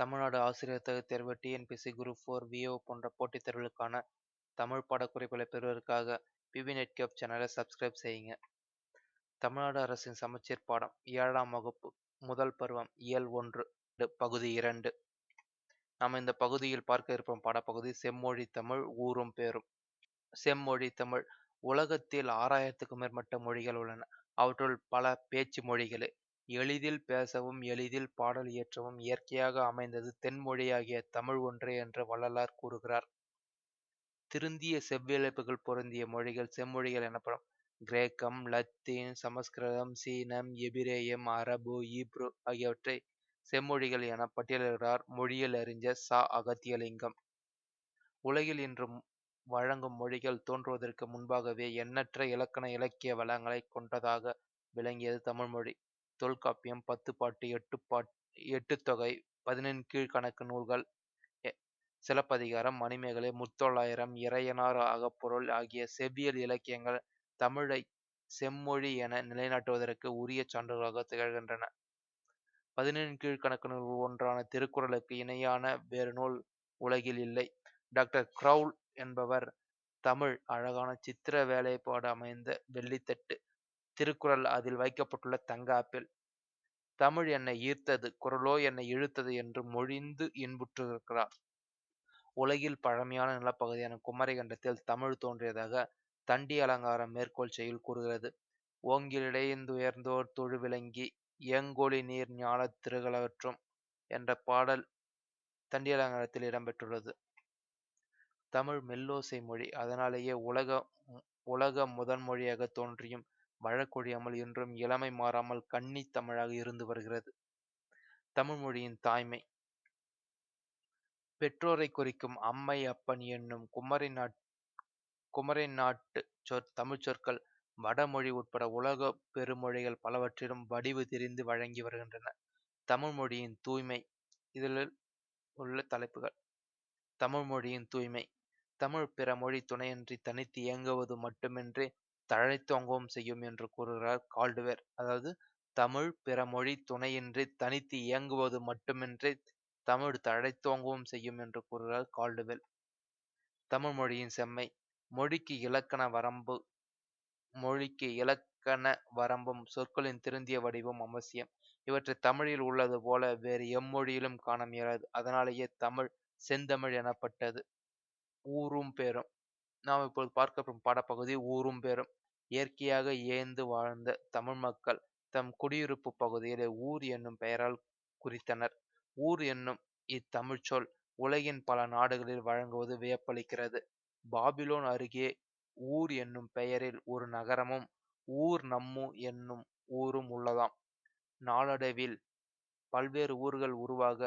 தமிழ்நாடு ஆசிரியர் தகுதித் தேர்வு டிஎன்பிஎஸ்சி குரூப் ஃபோர் விஓ போன்ற போட்டித் தேர்வுகளுக்கான தமிழ் பாடக்குறிப்புகளை பெறுவதற்காக பிபி நெட்கேப் சேனலை சப்ஸ்கிரைப் செய்யுங்க. தமிழ்நாடு அரசின் சமச்சீர் பாடம் ஏழாம் வகுப்பு முதல் பருவம் இயல் ஒன்று பகுதி இரண்டு. நாம் இந்த பகுதியில் பார்க்க இருப்போம் பாடப்பகுதி செம்மொழி தமிழ் ஊரும் பேரும். செம்மொழி தமிழ் உலகத்தில் ஆறாயிரத்துக்கும் மேற்பட்ட மொழிகள் உள்ளன. அவற்றுள் பல பேச்சு மொழிகளே. எளிதில் பேசவும் எளிதில் பாடல் இயற்றவும் இயற்கையாக அமைந்தது தென்மொழியாகிய தமிழ் ஒன்றே என்று வள்ளலார் கூறுகிறார். திருந்திய செவ்வியல்புகள் பொருந்திய மொழிகள் செம்மொழிகள் எனப்படும். கிரேக்கம் லத்தீன் சமஸ்கிருதம் சீனம் எபிரேயம் அரபு ஈப்ரு ஆகியவற்றை செம்மொழிகள் என பட்டியலிடுகிறார். மொழியில் அறிஞர் ச அகத்தியலிங்கம். உலகில் இன்று வழங்கும் மொழிகள் தோன்றுவதற்கு முன்பாகவே எண்ணற்ற இலக்கண இலக்கிய வளங்களை கொண்டதாக விளங்கியது தமிழ்மொழி தொல்காப்பியம் பத்து பாட்டு எட்டு பாட் எட்டு தொகை பதினெண் கீழ்கணக்கு நூல்கள் சிலப்பதிகாரம் மணிமேகலை முத்தொள்ளாயிரம் இறையனார் அகப்பொருள் ஆகிய செவ்வியல் இலக்கியங்கள் தமிழை செம்மொழி என நிலைநாட்டுவதற்கு உரிய சான்றுகளாக திகழ்கின்றன. பதினெண் கீழ்கணக்கு நூல் ஒன்றான திருக்குறளுக்கு இணையான வேறு நூல் உலகில் இல்லை. டாக்டர் க்ரௌல் என்பவர் தமிழ் அழகான சித்திர வேலைப்பாடு அமைந்த வெள்ளித்தட்டு திருக்குறள் அதில் வைக்கப்பட்டுள்ள தங்க ஆப்பிள் தமிழ் என்னை ஈர்த்தது குரலோ என்னை இழுத்தது என்று மொழிந்து இன்புற்றிருக்கிறார். உலகில் பழமையான நிலப்பகுதியான குமரிகண்டத்தில் தமிழ் தோன்றியதாக தண்டி அலங்காரம் மேற்கோள் செய்யுள் கூறுகிறது. ஓங்கிலிடையுயர்ந்தோர் தொழு விளங்கி ஏங்கோழி நீர் ஞான திருகளவற்றும் என்ற பாடல் தண்டி அலங்காரத்தில் இடம்பெற்றுள்ளது. தமிழ் மெல்லோசை மொழி அதனாலேயே உலக உலக முதன் மொழியாக தோன்றியும் வழக்கொழியாமல் இன்றும் இளமை மாறாமல் கன்னி தமிழாக இருந்து வருகிறது. தமிழ் மொழியின் தாய்மை. பெற்றோரை குறிக்கும் அம்மை அப்பன் என்னும் குமரி நாட் குமரி நாட்டு சொற் தமிழ் சொற்கள் வடமொழி உட்பட உலக பெருமொழிகள் பலவற்றிலும் வடிவு தெரிந்து வழங்கி வருகின்றன. தமிழ் மொழியின் தூய்மை. இதில் உள்ள தலைப்புகள். தமிழ் மொழியின் தூய்மை. தமிழ் பிற மொழி துணையின்றி தனித்து இயங்குவது மட்டுமின்றி தழைத்தோங்கவும் செய்யும் என்று கூறுகிறார் கால்டுவேர். அதாவது தமிழ் பிற மொழி துணையின்றி தனித்து இயங்குவது மட்டுமின்றி தமிழ் தழைத்தோங்கவும் செய்யும் என்று கூறுகிறார் கால்டுவெல் தமிழ் மொழியின் செம்மை மொழிக்கு இலக்கண வரம்பு மொழிக்கு இலக்கண வரம்பும் சொற்களின் திருந்திய வடிவம் அவசியம். இவற்றை தமிழில் உள்ளது போல வேறு எம்மொழியிலும் காண இயலாது. அதனாலேயே தமிழ் செந்தமிழ் எனப்பட்டது. ஊரும் பேரும். நாம் இப்போது பார்க்கப்படும் பாடப்பகுதி ஊரும் பேரும். இயற்கையாக ஏந்து வாழ்ந்த தமிழ் மக்கள் தம் குடியிருப்பு பகுதிகளை ஊர் என்னும் பெயரால் குறித்தனர். ஊர் என்னும் இத்தமிழ் சொல் உலகின் பல நாடுகளில் வழங்குவது வியப்பளிக்கிறது. பாபிலோன் அருகே ஊர் என்னும் பெயரில் ஒரு நகரமும் ஊர் நம்மு என்னும் ஊரும் உள்ளதாம். நாளடைவில் பல்வேறு ஊர்கள் உருவாக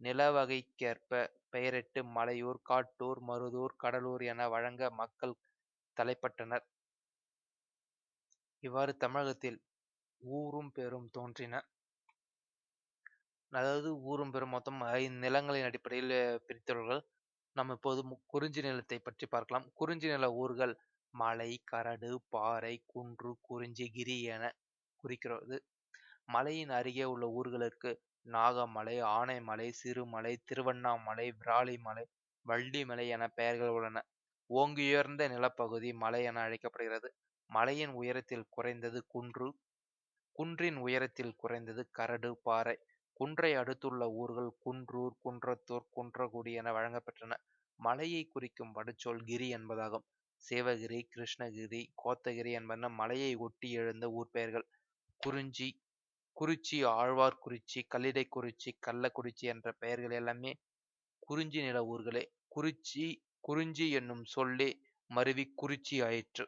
நிலவகைக்கேற்ப பெயரிட்டு மலையூர் காட்டூர் மருதூர் கடலூர் என வழங்க மக்கள் தலைப்பட்டனர். இவ்வாறு தமிழகத்தில் ஊரும் பெரும் தோன்றின. அதாவது ஊரும் பெரும் மொத்தம் ஐந்து நிலங்களின் அடிப்படையில் பிரித்தவர்கள் நம்ம இப்போது குறிஞ்சி நிலத்தை பற்றி பார்க்கலாம். குறிஞ்சி நில ஊர்கள் மலை கரடு பாறை குன்று குறிஞ்சி கிரி என குறிக்கிறது. மலையின் அருகே உள்ள ஊர்களுக்கு நாகமலை ஆனைமலை சிறுமலை திருவண்ணாமலை விராலிமலை வள்ளிமலை என பெயர்கள் உள்ளன. ஓங்கியுயர்ந்த நிலப்பகுதி மலை என அழைக்கப்படுகிறது. மலையின் உயரத்தில் குறைந்தது குன்று குன்றின் உயரத்தில் குறைந்தது கரடு பாறை. குன்றை அடுத்துள்ள ஊர்கள் குன்றூர் குன்றத்தூர் குன்றகுடி என வழங்கப்பெற்றன. மலையை குறிக்கும் வடச்சொல் கிரி என்பதாகும். சிவகிரி கிருஷ்ணகிரி கோத்தகிரி என்பன மலையை ஒட்டி எழுந்த ஊர் பெயர்கள். குறிஞ்சி குறிச்சி ஆழ்வார்குறிச்சி கல்லிடைக்குறிச்சி கள்ளக்குறிச்சி என்ற பெயர்கள் எல்லாமே குறிஞ்சி நில ஊர்களே. குறிச்சி குறிஞ்சி என்னும் சொல்லே மருவி குறிச்சி ஆயிற்று.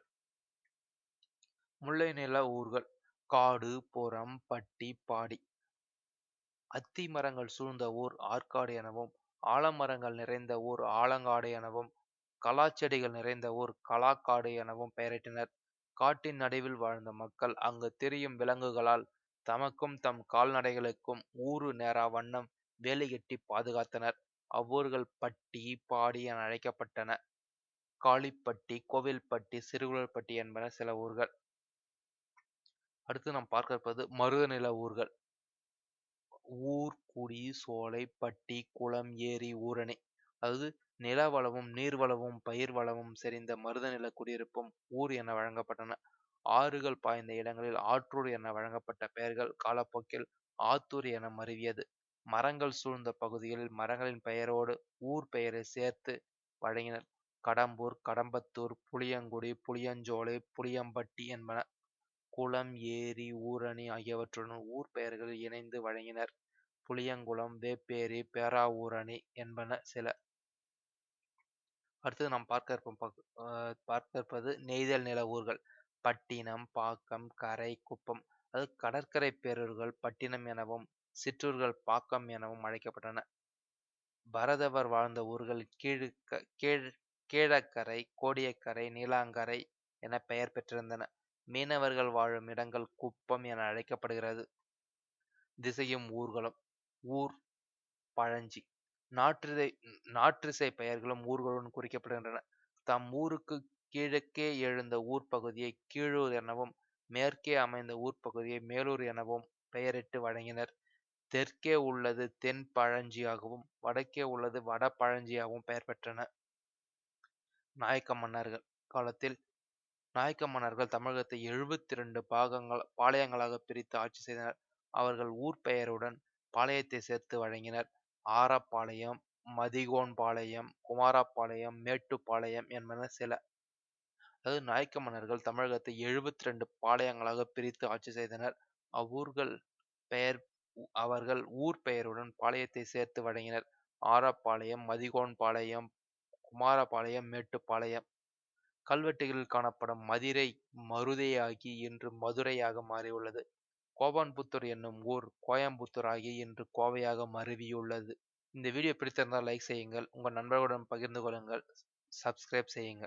முல்லை நில ஊர்கள் காடு புறம் பட்டி பாடி. அத்தி மரங்கள் சூழ்ந்த ஊர் ஆற்காடு எனவும் ஆலமரங்கள் நிறைந்த ஊர் ஆலங்காடு எனவும் கலாச்செடிகள் நிறைந்த ஊர் கலாக்காடு எனவும் பெயரிட்டனர். காட்டின் நடுவில் வாழ்ந்த மக்கள் அங்கு திரியும் விலங்குகளால் தமக்கும் தம் கால்நடைகளுக்கும் ஊறு நேரா வண்ணம் வேலி பாதுகாத்தனர். அவ்வூர்கள் பட்டி பாடி என அழைக்கப்பட்டன. காளிப்பட்டி கோவில்பட்டி சிறுகுளப்பட்டி என்பன சில ஊர்கள். அடுத்து நாம் பார்க்க இருப்பது மருதநில ஊர்கள் ஊர், குடி, சோலை, பட்டி, குளம், ஏரி, ஊரணி அதாவது நில வளமும் நீர் வளமும் பயிர் வளமும் செறிந்த மருதநில குடியிருப்பும் ஊர் என வழங்கப்பட்டன. ஆறுகள் பாய்ந்த இடங்களில் ஆற்றூர் என வழங்கப்பட்ட பெயர்கள் காலப்போக்கில் ஆத்தூர் என மருவியது. மரங்கள் சூழ்ந்த பகுதிகளில் மரங்களின் பெயரோடு ஊர் பெயரை சேர்த்து வழங்கினர். கடம்பூர், கடம்பத்தூர், புளியங்குடி, புளியஞ்சோலை, புளியம்பட்டி என்பன குளம், ஏரி, ஊரணி ஆகியவற்றுடன் ஊர் பெயர்கள் இணைந்து வழங்கினர். புளியங்குளம், வேப்பேரி, பேராவூரணி என்பன சில. அடுத்தது நாம் பார்க்க இருப்போம் பார்க்க இருப்பது நெய்தல் நில ஊர்கள் பட்டினம், பாக்கம், கரை, குப்பம் அது கடற்கரை பேரூர்கள் பட்டினம் எனவும் சிற்றூர்கள் பாக்கம் எனவும் அழைக்கப்பட்டன. பரதவர் வாழ்ந்த ஊர்கள் கீழுக்க கீழ் கீழக்கரை, கோடியக்கரை, நீலாங்கரை என பெயர் பெற்றிருந்தன. மீனவர்கள் வாழும் இடங்கள் குப்பம் என அழைக்கப்படுகிறது. திசையும் ஊர்களும் ஊர் பழஞ்சி நாற்றிசை நாற்றிசை பெயர்களும் ஊர்களுடன் குறிக்கப்படுகின்றன. தம் ஊருக்கு கிழக்கே எழுந்த ஊர் பகுதியை கீழூர் எனவும் மேற்கே அமைந்த ஊர் பகுதியை மேலூர் எனவும் பெயரிட்டு வழங்கினர். தெற்கே உள்ளது தென் பழஞ்சியாகவும் வடக்கே உள்ளது வட பழஞ்சியாகவும் பெயர் பெற்றன. நாயக்க மன்னர்கள் காலத்தில் நாயக்க மன்னர்கள் தமிழகத்தை எழுபத்தி இரண்டு பாகங்கள் பாளையங்களாக பிரித்து ஆட்சி செய்தனர். அவர்கள் ஊர் பெயருடன் பாளையத்தை சேர்த்து வழங்கினர். ஆரப்பாளையம், மதிகோன்பாளையம், குமாரப்பாளையம் மேட்டுப்பாளையம் என்பன சில. அதாவது நாயக்க மன்னர்கள் தமிழகத்தை எழுபத்தி ரெண்டு பாளையங்களாக பிரித்து ஆட்சி செய்தனர். அவ்வூர்கள் பெயர் அவர்கள் ஊர் பெயருடன் பாளையத்தை சேர்த்து வழங்கினர். ஆரப்பாளையம், மதிகோன்பாளையம், குமாரபாளையம், மேட்டுப்பாளையம். கல்வெட்டுகளில் காணப்படும் மதிரை மருதையாகி இன்று மதுரையாக மாறியுள்ளது. கோபான்புத்தூர் என்னும் ஊர் கோயம்புத்தூர் ஆகி இன்று கோவையாக மருவியுள்ளது. இந்த வீடியோ பிடித்திருந்தால் லைக் செய்யுங்கள். உங்கள் நண்பர்களுடன் பகிர்ந்து கொள்ளுங்கள். சப்ஸ்கிரைப் செய்யுங்கள்.